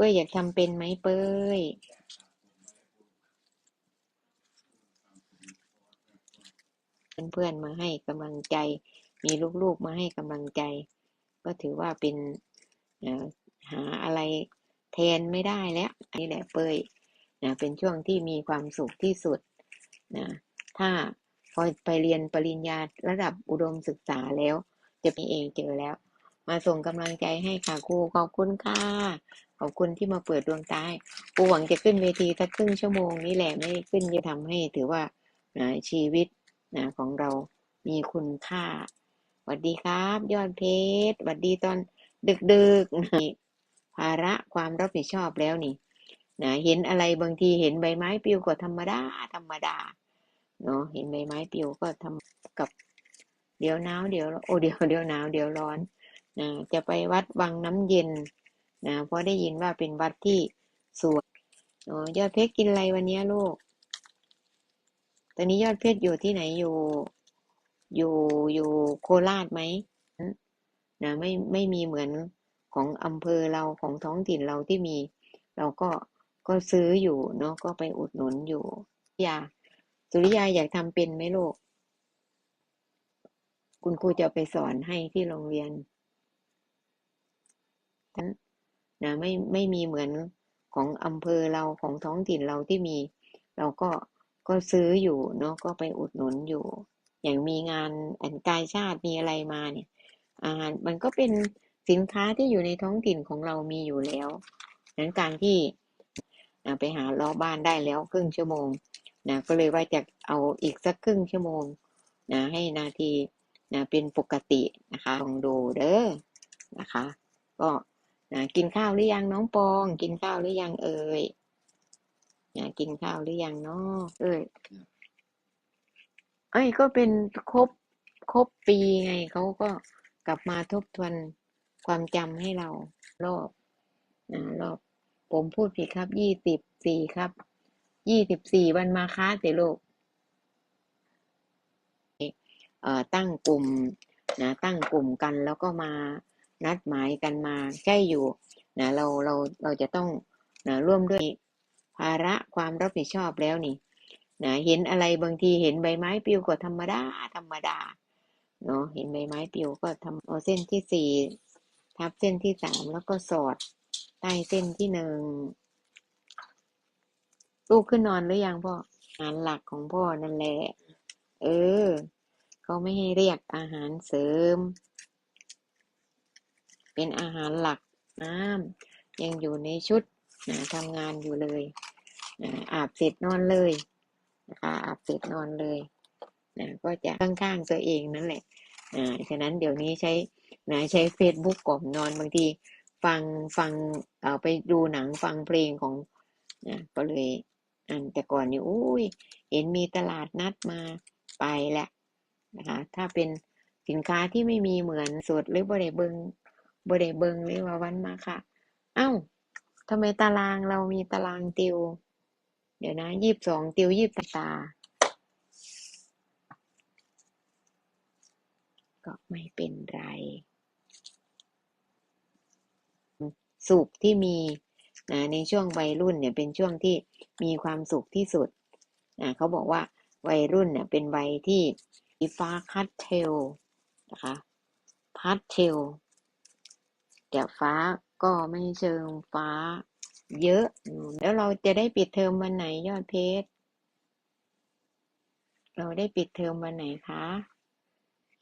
เป้ยอยากทำเป็นไหมเป้ยเพื่อนๆมาให้กำลังใจ มีลูกๆมาให้กำลังใจ ก็ถือว่าเป็นหาอะไรแทนไม่ได้แล้วนี่แหละเป้ยนะเป็นช่วงที่มีความสุขที่สุดนะถ้าพอไปเรียนปริญญาระดับอุดมศึกษาแล้ว จะมีเองเจอแล้ว มาส่งกำลังใจให้ค่ะครูขอบคุณค่ะขอบคุณที่มาเปิดดวงตาครูหวังจะขึ้นเวทีสักครึ่งชั่วโมงนี่แหละไม่ขึ้นจะทำให้ถือว่านะชีวิตนะของเรามีคุณค่าสวัสดีครับ ยอดเพชรสวัสดีตอนดึกๆนี่ภาระความรับผิดชอบแล้วนี่นะเห็นอะไรบางทีเห็นใบไม้ปลิวก็ธรรมดาธรรมดาเนาะเห็นใบไม้ปลิวก็ทำกับเดี๋ยวหนาวเดี๋ยวโอ้เดี๋ยวเดี๋ยวหนาวเดี๋ยวร้อน นะจะไปวัดวังน้ำเย็นนะเพราะได้ยินว่าเป็นวัดที่สวยอ๋อยอดเพชรกินอะไรวันนี้ลูก ตอนนี้ยอดเพชรอยู่ที่ไหนอยู่ อยู่อยู่โคราชไหมนะไม่ไม่มีเหมือนของอำเภอเราของท้องถิ่นเราที่มี เราก็ก็ซื้ออยู่เนาะก็ไปอุดหนุนอยู่ยาสุริยาอยากทำเป็นไหมลูก คุณครูจะไปสอนให้ที่โรงเรียน นั้นนะไม่ไม่มีเหมือนของอำเภอเราของท้องถิ่นเราที่มี เราก็ก็ซื้ออยู่เนาะก็ไปอุดหนุนอยู่ อย่างมีงานอันกายชาติมีอะไรมาเนี่ยอาหารมันก็เป็นสินค้าที่อยู่ในท้องถิ่นของเรามีอยู่แล้วนั้นการที่ไปหาล้อบ้านได้แล้วครึ่งชั่วโมงนะก็เลยว่าจะเอาอีกสักครึ่งชั่วโมงนะให้นาทีนะเป็นปกตินะคะลองดูเด้อนะคะ ก็ นะกินข้าวหรือยังน้องปอง กินข้าวหรือยังเอ่ยนะกินข้าวหรือยังเนาะเอ้ยเอ้ยก็เป็นครบครบปีไงเขาก็กลับมาทบทวนความจำให้เรารอบนะรอบ ผมพูดผิดครับยี่สิบสี่ครับยี่สิบสี่วันมาค้าเสโลกเอ่อตั้งกลุ่มนะตั้งกลุ่มกันแล้วก็มา นัดหมายกันมาใกล้อยู่นะเราเราเราจะต้องนะร่วมด้วยภาระความรับผิดชอบแล้วนี่นะเห็นอะไรบางทีเห็นใบไม้ปลิวก็ธรรมดาธรรมดาเนาะเห็นใบไม้ปลิวก็ทำเอาเส้นที่สี่ทับเส้นที่สามแล้วก็สอดใต้เส้นที่หนึ่งลูกขึ้นนอนหรือยังพ่ออาหารหลักของพ่อนั่นแหละ เออเขาไม่ให้เรียกอาหารเสริม เป็นอาหารหลักน้ำยังอยู่ในชุดนะทำงานอยู่เลยนะอาบเสร็จนอนเลยนะคะอาบเสร็จนอนเลยนะก็จะข้างๆตัวเองนั่นแหละอ่าฉะนั้นเดี๋ยวนี้ใช้นะใช้เฟซบุ๊กก่อนนอนบางทีฟังฟังเอาไปดูหนังฟังเพลงของนะก็เลยอันแต่ก่อนนี่อุ้ยเห็นมีตลาดนัดมาไปแหละนะคะถ้าเป็นสินค้าที่ไม่มีเหมือนสดหรือบ่ได้เบิง บ่ได้เบิงเลยว่าวันมาค่ะเอ้าทำไมตารางเรามีตารางติว เดี๋ยวนะยี่สิบสองติวยี่สิบตาก็ไม่เป็นไร สุขที่มีนะในช่วงวัยรุ่นเนี่ยเป็นช่วงที่มีความสุขที่สุดนะเขาบอกว่าวัยรุ่นเนี่ยเป็นวัยที่สีฟ้าคัดเทลนะคะพัดเทล แต่ฟ้าก็ไม่เชิงฟ้าเยอะ แล้วเราจะได้ปิดเทอมวันไหนยอดเพชร เราได้ปิดเทอมวันไหนคะ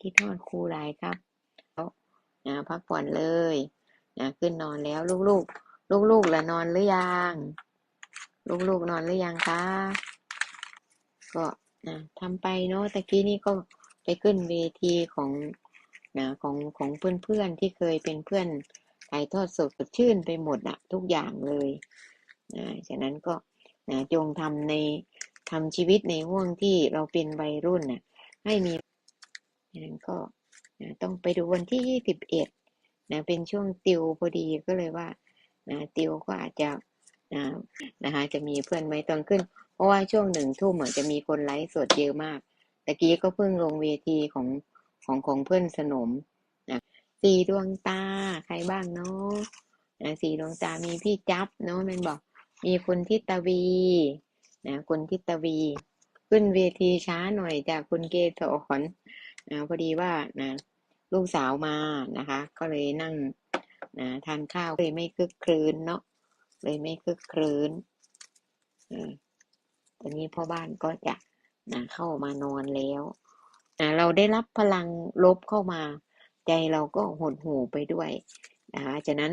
คิดทอดครูหลายครับแล้วนะพักผ่อนเลยนะขึ้นนอนแล้วลูกๆ ลูกๆละนอนหรือยัง ลูกๆนอนหรือยังคะ ก็นะทำไปเนาะตะกี้นี่ก็ไปขึ้นเวทีของ นะของของเพื่อนๆที่เคยเป็นเพื่อนถ่ายทอดสดสดชื่นไปหมดอะทุกอย่างเลยนะฉะนั้นก็นะจงทำในทำชีวิตในห่วงที่เราเป็นวัยรุ่นน่ะให้มีฉะนั้นก็นะต้องไปดูวันที่ยี่สิบเอ็ดนะเป็นช่วงติวพอดีก็เลยว่านะติวก็อาจจะนะนะคะจะมีเพื่อนไหมตอนขึ้น เพราะว่าช่วงหนึ่งทุ่มเหมือะจะมีคนไลฟ์สดเยอะมากตะกี้ก็เพิ่งลงเวทีของ ของของเพื่อนสนมนะสี่ดวงตาใครบ้างเนาะนะสี่ดวงตามีพี่จับเนาะมันบอก มีคุณทิตวีนะคุณทิตวี ขึ้นเวทีช้าหน่อยจากคุณเกศขอนนะพอดีว่านะลูกสาวมานะคะ ก็เลยนั่งนะทานข้าวเลยไม่คึกครื้นเนาะเลยไม่คึกครื้นอ่าตอนนี้พ่อบ้านก็จะนะเข้ามานอนแล้ว เราได้รับพลังลบเข้ามา ใจเราก็หดหูไปด้วยนะคะฉะนั้น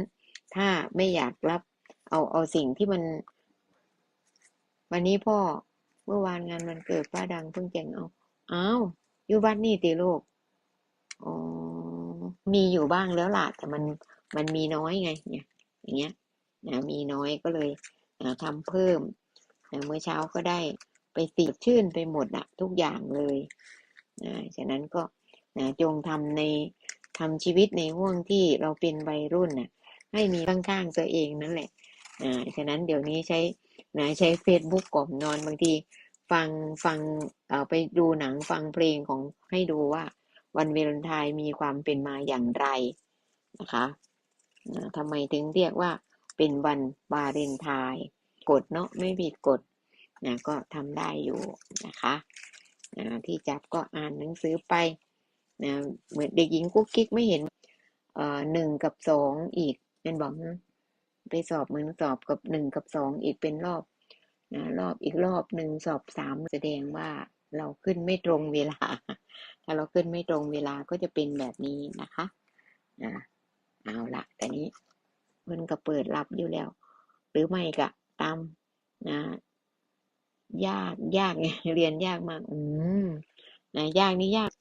ถ้าไม่อยากรับเอาเอาสิ่งที่มัน วันนี้พ่อเมื่อวานงานวันเกิดป้าดังเพิ่งแจงเอาอ้าวอยู่บ้านนี่ติลูกอ๋อมีอยู่บ้างแล้วล่ะแต่มันมันมีน้อยไงเนี่ยอย่างเงี้ยนะมีน้อยก็เลยนะทำเพิ่มนะเมื่อเช้าก็ได้ไปสีชื่นไปหมดอะทุกอย่างเลย นะฉะนั้นก็นะจงทำในทำชีวิตในห่วงที่เราเป็นวัยรุ่นน่ะให้มีข้างๆตัวเองนั่นแหละอ่าฉะนั้นเดี๋ยวนี้ใช้นะใช้เฟซบุ๊กก่อนนอนบางทีฟังฟังเอ่อไปดูหนังฟังเพลงของให้ดูว่าวันเวลันไทน์มีความเป็นมาอย่างไรนะคะทำไมถึงเรียกว่าเป็นวันวาเลนไทน์กฎเนาะไม่ผิดกฎนะก็ทำได้อยู่นะคะ นะที่จับก็อ่านหนังสือไปนะเหมือนเด็กหญิงกุ๊กกิ๊กไม่เห็นเอ่อหนึ่งกับสองอีกเป็นบอกนะไปสอบเหมือนสอบกับหนึ่งกับสองอีกเป็นรอบนะรอบอีกรอบหนึ่งสอบสามแสดงว่าเราขึ้นไม่ตรงเวลา ถ้าเราขึ้นไม่ตรงเวลาก็จะเป็นแบบนี้นะคะอ่าเอาละแต่นี้เพิ่นก็เปิดรับอยู่แล้ว หรือไม่ก็ตามนะ ยากยากไงเรียนยากมาก อืมนะยากนี่ยาก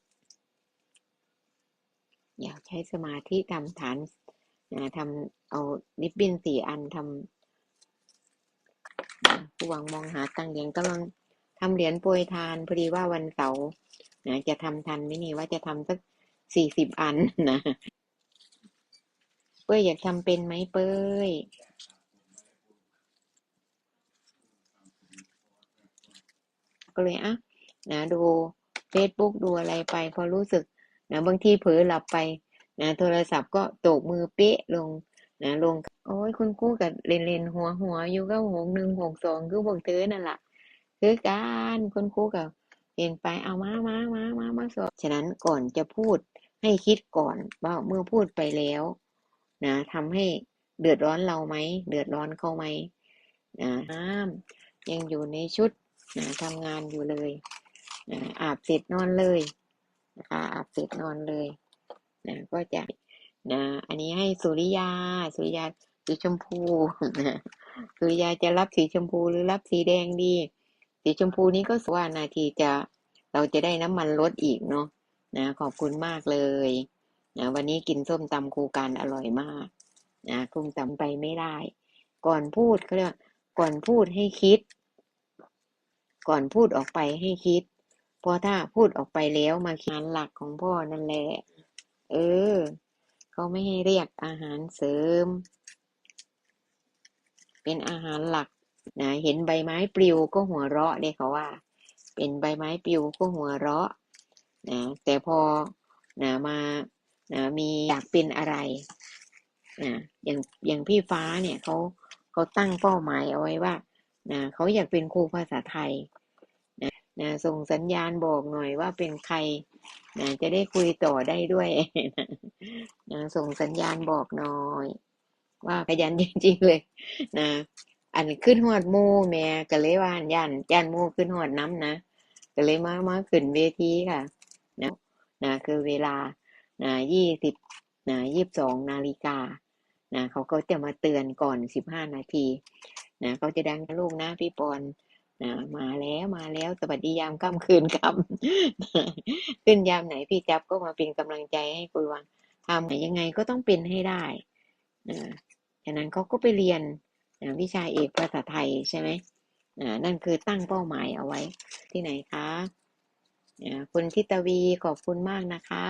อยากใช้สมาธิทำฐานนะทำเอาริบบิ้นสี่อันทำนะผู้หวังมองหาตังค์เหรียญกำลังทำเหรียญโปรยทานพอดีว่าวันเสาร์นะจะทำทันไหมนี่ว่าจะทำสักสี่สิบอันนะเป้ยอยากทำเป็นไหมเป้ย ก็เลยอะนะดู Facebook ดูอะไรไป พอรู้สึกนะบางทีเผลอหลับไปนะโทรศัพท์ก็ตกมือเป๊ะลงนะลง โอ้ยคุณครู่กับเลนเลนหัวหัวอยู่ก็หกหนึ่งหกสองคือบอกเธอนั่นแหละคือการคุณครู่กับเห็นไปเอามามามามามาสอบฉะนั้นก่อนจะพูดให้คิดก่อนว่าเมื่อพูดไปแล้วนะทำให้เดือดร้อนเราไหมเดือดร้อนเขาไหมนะน้ำยังอยู่ในชุด นะทำงานอยู่เลยนะอาบเสร็จนอนเลยนะคะอาบเสร็จนอนเลยนะก็จะนะอันนี้ให้สุริยา สุริยาสีชมพูนะสุริยาจะรับสีชมพูหรือรับสีแดงดี สีชมพูนี้ก็สว่านาทีจะเราจะได้น้ำมันลดอีกเนาะนะขอบคุณมากเลยนะวันนี้กินส้มตำครูการอร่อยมากนะคงจำไปไม่ได้ ก่อนพูดเขาเรียกก่อนพูดให้คิด ก่อนพูดออกไปให้คิด เพราะถ้าพูดออกไปแล้วมาคิดอาหารหลักของพ่อนั่นแหละ เออ เขาไม่ให้เรียกอาหารเสริม เป็นอาหารหลักนะเห็นใบไม้ปลิวก็หัวเราะเด้เขาว่า เป็นใบไม้ปลิวก็หัวเราะนะแต่พอนะมานะมีอยากเป็นอะไรนะอย่างอย่างพี่ฟ้าเนี่ยเขาเขาตั้งเป้าหมายเอาไว้ว่านะเขาอยากเป็นครูภาษาไทย นะส่งสัญญาณบอกหน่อยว่าเป็นใครนะจะได้คุยต่อได้ด้วยนะส่งสัญญาณบอกหน่อย ว่าขยันจริงๆเลยนะอันขึ้นหอดมูแม่ก็เลยว่าย่านย่านมูขึ้นหอดน้ำนะก็เลยมามาขึ้นเวทีค่ะนะนะคือเวลานะยี่สิบนะยี่สิบสองนาฬิกานะเขาก็จะมาเตือนก่อนสิบห้านาทีนะเขาจะดังนะลูกนะพี่ปอน มาแล้วมาแล้วสวัสดียามค่ำคืนค่ำขึ้นยามไหนพี่จับก็มาเป็นกำลังใจให้คุยวังทำยังไงก็ต้องเป็นให้ได้นะฉะนั้นเขาก็ไปเรียนวิชาเอกภาษาไทยใช่ไหมนั่นคือตั้งเป้าหมายเอาไว้ที่ไหนคะนะคุณทิตวีขอบคุณมากนะคะ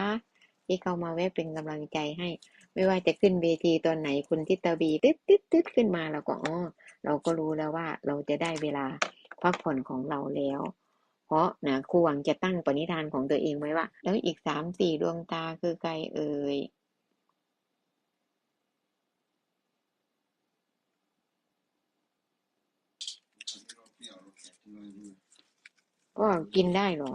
ที่เข้ามาแวะเป็นกำลังใจให้ ไม่ว่าจะขึ้นเวทีตอนไหนคุณทิตวีตึ๊ดตึ๊ดตึ๊ดขึ้นมาเราก็อ๋อเราก็รู้แล้วว่าเราจะได้เวลา พักผ่อนของเราแล้ว เพราะนะครูหวังจะตั้งปณิธานของตัวเองไว้ว่า แล้วอีกสามสี่ดวงตาคือใครเอ่ยก็กินได้หรอ